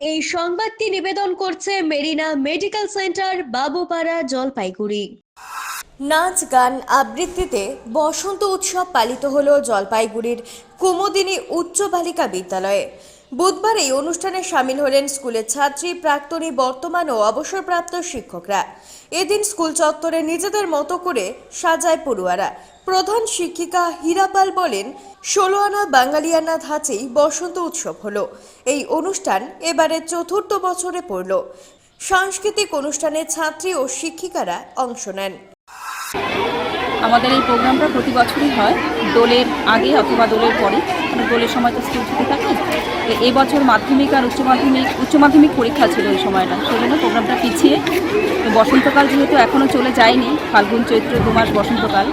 এই সংবাদটি নিবেদন করছে মেরিনা মেডিকেল সেন্টার, বাবুপাড়া, জলপাইগুড়ি। নাচ, গান আবৃত্তিতে বসন্ত উৎসব পালিত হলো জলপাইগুড়ির কুমুদিনী উচ্চ বালিকা বিদ্যালয়ে। বুধবার এই অনুষ্ঠানে সামিল হলেন স্কুলের ছাত্রী, প্রাক্তনী, বর্তমান ও অবসরপ্রাপ্ত শিক্ষকরা। এদিন স্কুল চত্বরে নিজেদের মতো করে সাজায় পড়ুয়ারা। প্রধান শিক্ষিকা হীরাপাল বলেন, ষোলো আনা বাঙালিয়ানা ধাঁচেই বসন্ত উৎসব হলো। এই অনুষ্ঠান এবারে চতুর্থ বছরে পড়ল। সাংস্কৃতিক অনুষ্ঠানে ছাত্রী ও শিক্ষিকারা অংশ নেন। আমাদের এই প্রোগ্রামটা প্রতি বছরই হয়। দোলের আগে অথবা দোলের পরে। মানে দোলের সময় তো স্কুল ছুটি থাকে। এই বছর মাধ্যমিক আর উচ্চ মাধ্যমিক উচ্চ মাধ্যমিক পরীক্ষা ছিল ওই সময়টা। সেই জন্য প্রোগ্রামটা পিছিয়ে। বসন্তকাল যেহেতু এখনও চলে যায়নি, ফাল্গুন, চৈত্র দু মাস বসন্তকাল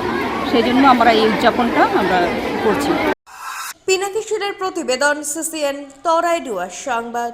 সেই জন্য আমরা এই উদযাপনটা আমরা করছি। পিনাকিশোরের প্রতিবেদন সিসিএন তরাইডুয়ার সংবাদ।